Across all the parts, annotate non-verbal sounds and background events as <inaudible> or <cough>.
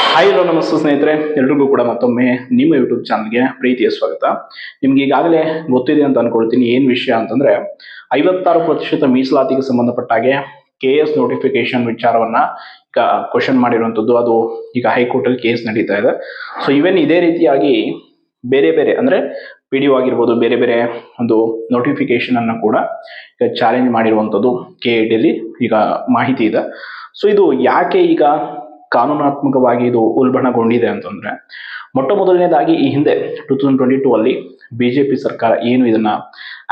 Hi hello ನಮಸ್ತೆ ಸ್ನೇಹಿತರೆ, ಎಲ್ರಿಗೂ ಕೂಡ ಮತ್ತೊಮ್ಮೆ ನಿಮ್ಮ ಯೂಟ್ಯೂಬ್ ಚಾನಲ್ಗೆ ಪ್ರೀತಿಯ ಸ್ವಾಗತ. ನಿಮ್ಗೆ ಈಗಾಗಲೇ ಗೊತ್ತಿದೆ ಅಂತ ಅನ್ಕೊಳ್ತೀನಿ, ಏನು ವಿಷಯ ಅಂತಂದ್ರೆ ಐವತ್ತಾರು ಪ್ರತಿಶತ ಮೀಸಲಾತಿಗೆ ಸಂಬಂಧಪಟ್ಟ ಹಾಗೆ ಕೆ ಎಸ್ ನೋಟಿಫಿಕೇಶನ್ ವಿಚಾರವನ್ನ ಈಗ ಕ್ವಶನ್ ಮಾಡಿರುವಂತದ್ದು ಅದು ಈಗ ಹೈಕೋರ್ಟ್ ಅಲ್ಲಿ ಕೇಸ್ ನಡೀತಾ ಇದೆ. ಸೊ ಇವನ್ ಇದೇ ರೀತಿಯಾಗಿ ಬೇರೆ ಬೇರೆ ಅಂದ್ರೆ ಪಿ ಡಿ ಆಗಿರ್ಬೋದು, ಬೇರೆ ಬೇರೆ ಒಂದು ನೋಟಿಫಿಕೇಶನ್ ಅನ್ನು ಕೂಡ ಈಗ ಚಾಲೆಂಜ್ ಮಾಡಿರುವಂತದ್ದು ಕೆ ಡಿ ಈಗ ಮಾಹಿತಿ ಇದೆ. ಸೊ ಇದು ಯಾಕೆ ಈಗ ಕಾನೂನಾತ್ಮಕವಾಗಿ ಇದು ಉಲ್ಬಣಗೊಂಡಿದೆ ಅಂತಂದ್ರೆ ಮೊಟ್ಟ ಮೊದಲನೇದಾಗಿ ಈ ಹಿಂದೆ ಟೂ ತೌಸಂಡ್ ಟ್ವೆಂಟಿ ಟೂ ಅಲ್ಲಿ ಬಿಜೆಪಿ ಸರ್ಕಾರ ಏನು ಇದನ್ನ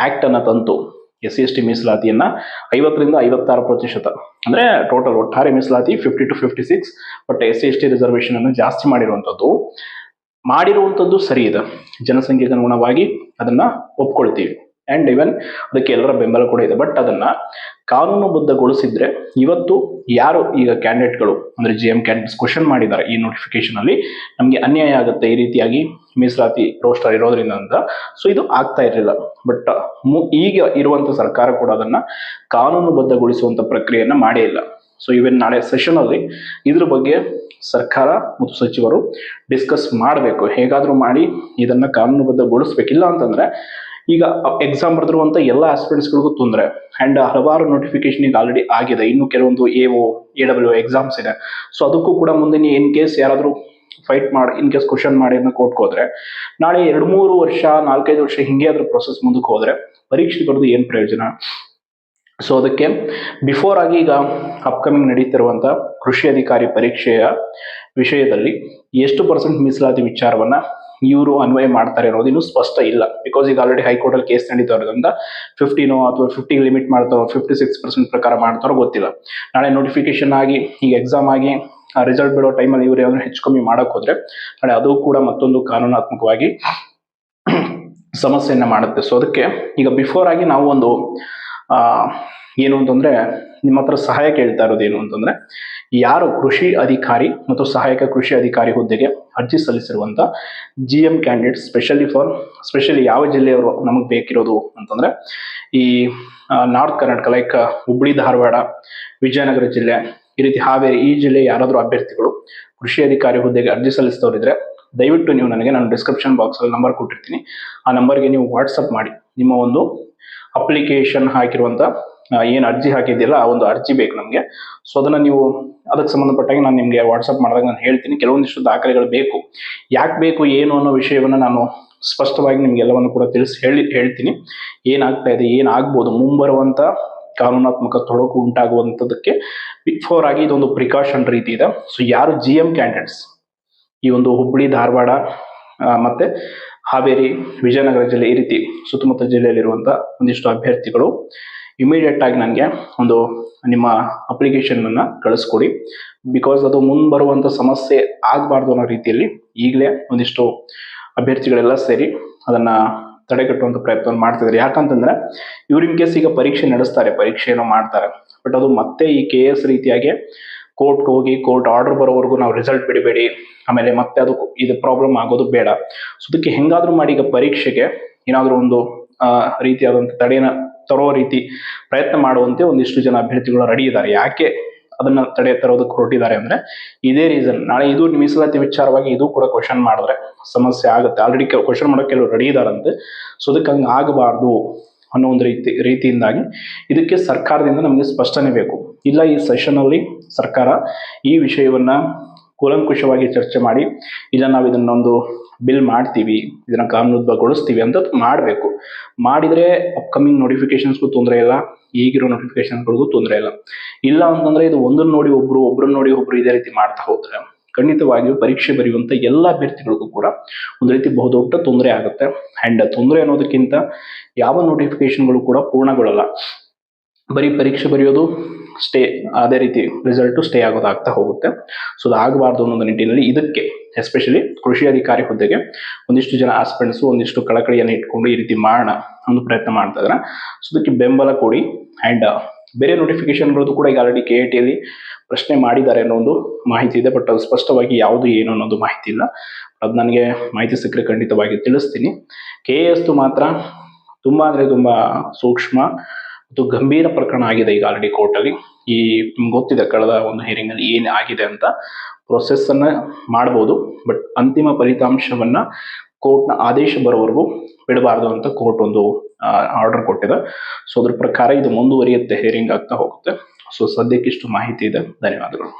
ಆಕ್ಟ್ ಅನ್ನ ತಂತು ಎಸ್ ಸಿ ಎಸ್ ಟಿ ಮೀಸಲಾತಿಯನ್ನ ಐವತ್ತರಿಂದ ಐವತ್ತಾರು ಪ್ರತಿಶತ, ಅಂದ್ರೆ ಟೋಟಲ್ ಒಟ್ಟಾರೆ ಮೀಸಲಾತಿ fifty to fifty six but S C S T reservation ಅನ್ನು ಜಾಸ್ತಿ ಮಾಡಿರುವಂತದ್ದು ಮಾಡಿರುವಂತದ್ದು ಸರಿ ಇದೆ. ಜನಸಂಖ್ಯೆಗೆ ಅನುಗುಣವಾಗಿ ಅದನ್ನ ಒಪ್ಕೊಳ್ತೀವಿ. ಅಂಡ್ ಇವನ್ ಅದಕ್ಕೆ ಎಲ್ಲರ ಬೆಂಬಲ ಕೂಡ ಇದೆ. ಬಟ್ ಅದನ್ನ ಕಾನೂನುಬದ್ಧಗೊಳಿಸಿದ್ರೆ ಇವತ್ತು ಯಾರು ಈಗ ಕ್ಯಾಂಡಿಡೇಟ್ಗಳು ಅಂದ್ರೆ ಜಿ ಎಂ ಕ್ಯಾಂಡಿಡೇಟ್ಸ್ ಕ್ವಶನ್ ಮಾಡಿದ್ದಾರೆ ಈ ನೋಟಿಫಿಕೇಶನ್ ಅಲ್ಲಿ, ನಮಗೆ ಅನ್ಯಾಯ ಆಗುತ್ತೆ ಈ ರೀತಿಯಾಗಿ ಮೀಸಲಾತಿ ರೋಸ್ಟರ್ ಇರೋದ್ರಿಂದ ಅಂತ. ಸೊ ಇದು ಆಗ್ತಾ ಇರಲಿಲ್ಲ. ಬಟ್ ಈಗ ಇರುವಂತ ಸರ್ಕಾರ ಕೂಡ ಅದನ್ನ ಕಾನೂನುಬದ್ಧಗೊಳಿಸುವಂಥ ಪ್ರಕ್ರಿಯೆಯನ್ನು ಮಾಡೇ ಇಲ್ಲ. ಸೊ ಇವನ್ ನಾಳೆ ಸೆಷನ್ ಅಲ್ಲಿ ಇದ್ರ ಬಗ್ಗೆ ಸರ್ಕಾರ ಮತ್ತು ಸಚಿವರು ಡಿಸ್ಕಸ್ ಮಾಡಬೇಕು. ಹೇಗಾದರೂ ಮಾಡಿ ಇದನ್ನ ಕಾನೂನುಬದ್ಧಗೊಳಿಸ್ಬೇಕಿಲ್ಲ ಅಂತಂದ್ರೆ ಈಗ ಎಕ್ಸಾಮ್ ಬರೆದಿರುವಂತ ಎಲ್ಲ ಆಸ್ಪಿರೆಂಟ್ಸ್ಗಳಿಗೂ ತೊಂದರೆ. ಅಂಡ್ ಹಲವಾರು ನೋಟಿಫಿಕೇಶನ್ ಈಗ ಆಲ್ರೆಡಿ ಆಗಿದೆ. ಇನ್ನು ಕೆಲವೊಂದು A O A W exams ಇದೆ. ಸೊ ಅದಕ್ಕೂ ಕೂಡ ಮುಂದೆ ಇನ್ ಕೇಸ್ ಯಾರಾದರೂ ಫೈಟ್ ಮಾಡಿ ಇನ್ ಕೇಸ್ ಕ್ವಶನ್ ಮಾಡಿ ಅದನ್ನ ಕೋರ್ಟ್ಗೆ ಹೋದ್ರೆ, ನಾಳೆ ಎರಡು ಮೂರು ವರ್ಷ, ನಾಲ್ಕೈದು ವರ್ಷ ಹಿಂಗೆ ಅದ್ರ ಪ್ರೊಸೆಸ್ ಮುಂದಕ್ಕೆ ಹೋದ್ರೆ ಪರೀಕ್ಷೆ ಬರೆದು ಏನು ಪ್ರಯೋಜನ? ಸೊ ಅದಕ್ಕೆ ಬಿಫೋರ್ ಆಗಿ ಈಗ ಅಪ್ಕಮಿಂಗ್ ನಡೀತಿರುವಂಥ ಕೃಷಿ ಅಧಿಕಾರಿ ಪರೀಕ್ಷೆಯ ವಿಷಯದಲ್ಲಿ ಎಷ್ಟು ಪರ್ಸೆಂಟ್ ಮೀಸಲಾತಿ ವಿಚಾರವನ್ನ ಇವರು ಅನ್ವಯ ಮಾಡ್ತಾರೆ ಅನ್ನೋದು ಇನ್ನೂ ಸ್ಪಷ್ಟ ಇಲ್ಲ. ಬಿಕಾಸ್ ಈಗ ಆಲ್ರೆಡಿ ಹೈಕೋರ್ಟ್ ಅಲ್ಲಿ ಕೇಸ್ ನಡೀತಾ ಇರೋದ್ರಿಂದ ಫಿಫ್ಟಿನೋ ಅಥವಾ ಫಿಫ್ಟಿ ಲಿಮಿಟ್ ಮಾಡ್ತಾರೋ ಫಿಫ್ಟಿ ಸಿಕ್ಸ್ ಪರ್ಸೆಂಟ್ ಪ್ರಕಾರ ಮಾಡ್ತಾರೋ ಗೊತ್ತಿಲ್ಲ. ನಾಳೆ ನೋಟಿಫಿಕೇಶನ್ ಆಗಿ, ಈಗ ಎಕ್ಸಾಮ್ ಆಗಿ ರಿಸಲ್ಟ್ ಬಿಡೋ ಟೈಮಲ್ಲಿ ಇವರು ಏನಾದ್ರು ಹೆಚ್ಚು ಕಮ್ಮಿ ಮಾಡಕ್ ಹೋದ್ರೆ, ನಾಳೆ ಅದು ಕೂಡ ಮತ್ತೊಂದು ಕಾನೂನಾತ್ಮಕವಾಗಿ <clears throat> ಸಮಸ್ಯೆಯನ್ನ ಮಾಡುತ್ತೆ. ಸೊ ಅದಕ್ಕೆ ಈಗ ಬಿಫೋರ್ ಆಗಿ ನಾವು ಒಂದು ಏನು ಅಂತಂದ್ರೆ ನಿಮ್ಮ ಹತ್ರ ಸಹಾಯ ಕೇಳ್ತಾ ಇರೋದು ಏನು ಅಂತಂದ್ರೆ ಯಾರು ಕೃಷಿ ಅಧಿಕಾರಿ ಮತ್ತು ಸಹಾಯಕ ಕೃಷಿ ಅಧಿಕಾರಿ ಹುದ್ದೆಗೆ ಅರ್ಜಿ ಸಲ್ಲಿಸಿರುವಂಥ G M candidate specially for specially ಯಾವ ಜಿಲ್ಲೆಯವರು ನಮಗೆ ಬೇಕಿರೋದು ಅಂತಂದ್ರೆ ಈ ನಾರ್ತ್ ಕರ್ನಾಟಕ ಲೈಕ್ ಹುಬ್ಳಿ ಧಾರವಾಡ ವಿಜಯನಗರ ಜಿಲ್ಲೆ, ಈ ರೀತಿ ಹಾವೇರಿ, ಈ ಜಿಲ್ಲೆ ಯಾರಾದರೂ ಅಭ್ಯರ್ಥಿಗಳು ಕೃಷಿ ಅಧಿಕಾರಿ ಹುದ್ದೆಗೆ ಅರ್ಜಿ ಸಲ್ಲಿಸಿದವರಿದ್ರೆ ದಯವಿಟ್ಟು ನೀವು ನನಗೆ ನಾನು ಡಿಸ್ಕ್ರಿಪ್ಷನ್ ಬಾಕ್ಸ್ ಅಲ್ಲಿ ನಂಬರ್ ಕೊಟ್ಟಿರ್ತೀನಿ. ಆ ನಂಬರ್ಗೆ ನೀವು ವಾಟ್ಸಪ್ ಮಾಡಿ. ನಿಮ್ಮ ಒಂದು ಅಪ್ಲಿಕೇಶನ್ ಹಾಕಿರುವಂತ ಏನು ಅರ್ಜಿ ಹಾಕಿದ್ದಿಲ್ಲ ಆ ಒಂದು ಅರ್ಜಿ ಬೇಕು ನಮಗೆ. ಸೊ ಅದನ್ನ ನೀವು, ಅದಕ್ಕೆ ಸಂಬಂಧಪಟ್ಟಾಗಿ ನಾನು ನಿಮಗೆ ವಾಟ್ಸಪ್ ಮಾಡಿದಾಗ ನಾನು ಹೇಳ್ತೀನಿ. ಕೆಲವೊಂದಿಷ್ಟು ದಾಖಲೆಗಳು ಬೇಕು. ಯಾಕೆ ಬೇಕು, ಏನು ಅನ್ನೋ ವಿಷಯವನ್ನ ನಾನು ಸ್ಪಷ್ಟವಾಗಿ ನಿಮಗೆಲ್ಲವನ್ನು ಕೂಡ ತಿಳಿಸಿ ಹೇಳಿ, ಹೇಳ್ತೀನಿ. ಏನಾಗ್ತಾ ಇದೆ, ಏನಾಗ್ಬೋದು, ಮುಂಬರುವಂತ ಕಾನೂನಾತ್ಮಕ ತೊಡಕು ಉಂಟಾಗುವಂಥದ್ದಕ್ಕೆ ಬಿಫೋರ್ ಆಗಿ ಇದೊಂದು ಪ್ರಿಕಾಷನ್ ರೀತಿ ಇದೆ. ಸೊ ಯಾರು ಜಿ ಎಂ ಕ್ಯಾಂಡಿಡೇಟ್ಸ್ ಈ ಒಂದು ಹುಬ್ಬಳ್ಳಿ ಧಾರವಾಡ ಮತ್ತೆ ಹಾವೇರಿ, ವಿಜಯನಗರ ಜಿಲ್ಲೆ ಈ ರೀತಿ ಸುತ್ತಮುತ್ತ ಜಿಲ್ಲೆಯಲ್ಲಿರುವಂಥ ಒಂದಿಷ್ಟು ಅಭ್ಯರ್ಥಿಗಳು ಇಮಿಡಿಯೇಟ್ ಆಗಿ ನನಗೆ ಒಂದು ನಿಮ್ಮ ಅಪ್ಲಿಕೇಶನ್ ಅನ್ನ ಕಳಿಸ್ಕೊಡಿ. ಬಿಕಾಸ್ ಅದು ಮುಂದೆ ಸಮಸ್ಯೆ ಆಗಬಾರ್ದು ಅನ್ನೋ ರೀತಿಯಲ್ಲಿ ಈಗಲೇ ಒಂದಿಷ್ಟು ಅಭ್ಯರ್ಥಿಗಳೆಲ್ಲ ಸೇರಿ ಅದನ್ನ ತಡೆಗಟ್ಟುವಂಥ ಪ್ರಯತ್ನ ಮಾಡ್ತಿದ್ದಾರೆ ಯಾಕಂತಂದ್ರೆ ಇವ್ರು ಇನ್ ಕೇಸ್ ಈಗ ಪರೀಕ್ಷೆ ನಡೆಸ್ತಾರೆ ಪರೀಕ್ಷೆಯನ್ನು ಮಾಡ್ತಾರೆ. ಬಟ್ ಅದು ಮತ್ತೆ ಈ ಕೆ ಎಸ್ ರೀತಿಯಾಗಿ ಕೋರ್ಟ್ ಹೋಗಿ ಕೋರ್ಟ್ ಆರ್ಡರ್ ಬರೋವರೆಗೂ ನಾವು ರಿಸಲ್ಟ್ ಬಿಡಬೇಡಿ. ಆಮೇಲೆ ಮತ್ತೆ ಅದು ಇದು ಪ್ರಾಬ್ಲಮ್ ಆಗೋದು ಬೇಡ. ಸೊ ಅದಕ್ಕೆ ಹೆಂಗಾದ್ರೂ ಮಾಡಿ ಈಗ ಪರೀಕ್ಷೆಗೆ ಏನಾದ್ರೂ ಒಂದು ರೀತಿಯಾದಂಥ ತಡೆನ ತರೋ ರೀತಿ ಪ್ರಯತ್ನ ಮಾಡುವಂತೆ ಒಂದಿಷ್ಟು ಜನ ಅಭ್ಯರ್ಥಿಗಳು ರೆಡಿ ಇದ್ದಾರೆ. ಯಾಕೆ ಅದನ್ನ ತಡೆ ತರೋದಕ್ಕೆ ಹೊರಟಿದ್ದಾರೆ ಅಂದ್ರೆ ಇದೇ ರೀಸನ್ ನಾಳೆ ಇದು ಮೀಸಲಾತಿ ವಿಚಾರವಾಗಿ ಇದು ಕೂಡ ಕ್ವಶನ್ ಮಾಡಿದ್ರೆ ಸಮಸ್ಯೆ ಆಗುತ್ತೆ. ಆಲ್ರೆಡಿ ಕ್ವಶನ್ ಮಾಡೋಕೆ ಕೆಲವರು ರೆಡಿ ಇದಾರಂತೆ ಸೊ ಅದಕ್ಕೆ ಹಂಗೆ ಆಗಬಾರ್ದು ಅನ್ನೋ ಒಂದು ರೀತಿ, ರೀತಿಯಿಂದಾಗಿ ಇದಕ್ಕೆ ಸರ್ಕಾರದಿಂದ ನಮಗೆ ಸ್ಪಷ್ಟನೆ ಬೇಕು. ಇಲ್ಲ ಈ ಸೆಷನ್ ಅಲ್ಲಿ ಸರ್ಕಾರ. ಈ ವಿಷಯವನ್ನ ಕೂಲಂಕುಷವಾಗಿ ಚರ್ಚೆ ಮಾಡಿ, ಇಲ್ಲ ನಾವು ಇದನ್ನೊಂದು ಬಿಲ್ ಮಾಡ್ತೀವಿ, ಇದನ್ನ ಕಾನೂನುಬದ್ಧಗೊಳಿಸ್ತೀವಿ ಅಂತ ಮಾಡಬೇಕು. ಮಾಡಿದ್ರೆ ಅಪ್ಕಮಿಂಗ್ ನೋಟಿಫಿಕೇಶನ್ಸ್ಗೂ ತೊಂದರೆ ಇಲ್ಲ, ಈಗಿರೋ ನೋಟಿಫಿಕೇಶನ್ಗಳಿಗೂ ತೊಂದರೆ ಇಲ್ಲ. ಇಲ್ಲ ಅಂತಂದ್ರೆ ಇದು ಒಂದನ್ನ ನೋಡಿ ಒಬ್ರು, ಒಬ್ರನ್ನ ನೋಡಿ ಒಬ್ರು ಇದೇ ರೀತಿ ಮಾಡ್ತಾ ಹೋದರೆ ಖಂಡಿತವಾಗಿಯೂ ಪರೀಕ್ಷೆ ಬರೆಯುವಂಥ ಎಲ್ಲ ಅಭ್ಯರ್ಥಿಗಳಿಗೂ ಕೂಡ ಒಂದು ರೀತಿ ಬಹುದೊಡ್ಡ ತೊಂದರೆ ಆಗುತ್ತೆ. ಅಂಡ್ ತೊಂದರೆ ಅನ್ನೋದಕ್ಕಿಂತ ಯಾವ ನೋಟಿಫಿಕೇಶನ್ಗಳು ಕೂಡ ಪೂರ್ಣಗೊಳ್ಳಲ್ಲ. ಬರೀ ಪರೀಕ್ಷೆ ಬರೆಯೋದು ಸ್ಟೇ ಅದೇ ರೀತಿ ರಿಸಲ್ಟು ಸ್ಟೇ ಆಗೋದಾಗ್ತಾ ಹೋಗುತ್ತೆ. ಸೊ ಅದು ಆಗಬಾರ್ದು ಅನ್ನೋ ನಿಟ್ಟಿನಲ್ಲಿ ಇದಕ್ಕೆ ಎಸ್ಪೆಷಲಿ ಕೃಷಿ ಅಧಿಕಾರಿ ಹುದ್ದೆಗೆ ಒಂದಿಷ್ಟು ಜನ ಆಸ್ಪೆಂಡ್ಸು ಒಂದಿಷ್ಟು ಕಳಕಳಿಯನ್ನು ಇಟ್ಕೊಂಡು ಈ ರೀತಿ ಮಾಡೋಣ ಒಂದು ಪ್ರಯತ್ನ ಮಾಡ್ತಾ ಇದ್ದಾರೆ ಸೊ ಅದಕ್ಕೆ ಬೆಂಬಲ ಕೊಡಿ ಆ್ಯಂಡ್ ಬೇರೆ ನೋಟಿಫಿಕೇಶನ್ಗಳದ್ದು ಕೂಡ ಈಗ ಆಲ್ರೆಡಿ ಕೆ ಎ ಟಿಯಲ್ಲಿ ಪ್ರಶ್ನೆ ಮಾಡಿದ್ದಾರೆ ಅನ್ನೋ ಒಂದು ಮಾಹಿತಿ ಇದೆ ಬಟ್ ಅದು ಸ್ಪಷ್ಟವಾಗಿ ಯಾವುದು ಏನು ಅನ್ನೋದು ಮಾಹಿತಿ ಇಲ್ಲ. ಅದು ನನಗೆ ಮಾಹಿತಿ ಸಿಕ್ಕರೆ ಖಂಡಿತವಾಗಿ ತಿಳಿಸ್ತೀನಿ. ಕೆ ಎಸ್ ಮಾತ್ರ ತುಂಬಾ ಅಂದರೆ ತುಂಬ ಸೂಕ್ಷ್ಮ ಮತ್ತು ಗಂಭೀರ ಪ್ರಕರಣ ಆಗಿದೆ ಈಗ ಆಲ್ರೆಡಿ ಕೋರ್ಟಲ್ಲಿ ಈ ಗೊತ್ತಿದೆ, ಕಳೆದ ಒಂದು ಹಿಯರಿಂಗ್ ಅಲ್ಲಿ ಏನ್ ಆಗಿದೆ ಅಂತ ಪ್ರೊಸೆಸ್ಸನ್ನು ಮಾಡಬಹುದು ಬಟ್ ಅಂತಿಮ ಫಲಿತಾಂಶವನ್ನ ಕೋರ್ಟ್ನ ಆದೇಶ ಬರೋವರೆಗೂ ಬಿಡಬಾರ್ದು ಅಂತ ಕೋರ್ಟ್ ಒಂದು ಆರ್ಡರ್ ಕೊಟ್ಟಿದೆ. ಸೊ ಅದ್ರ ಪ್ರಕಾರ ಇದು ಮುಂದುವರಿಯುತ್ತೆ ಹಿಯರಿಂಗ್ ಆಗ್ತಾ ಹೋಗುತ್ತೆ. ಸೊ ಸದ್ಯಕ್ಕೆ ಇಷ್ಟು ಮಾಹಿತಿ ಇದೆ. ಧನ್ಯವಾದಗಳು.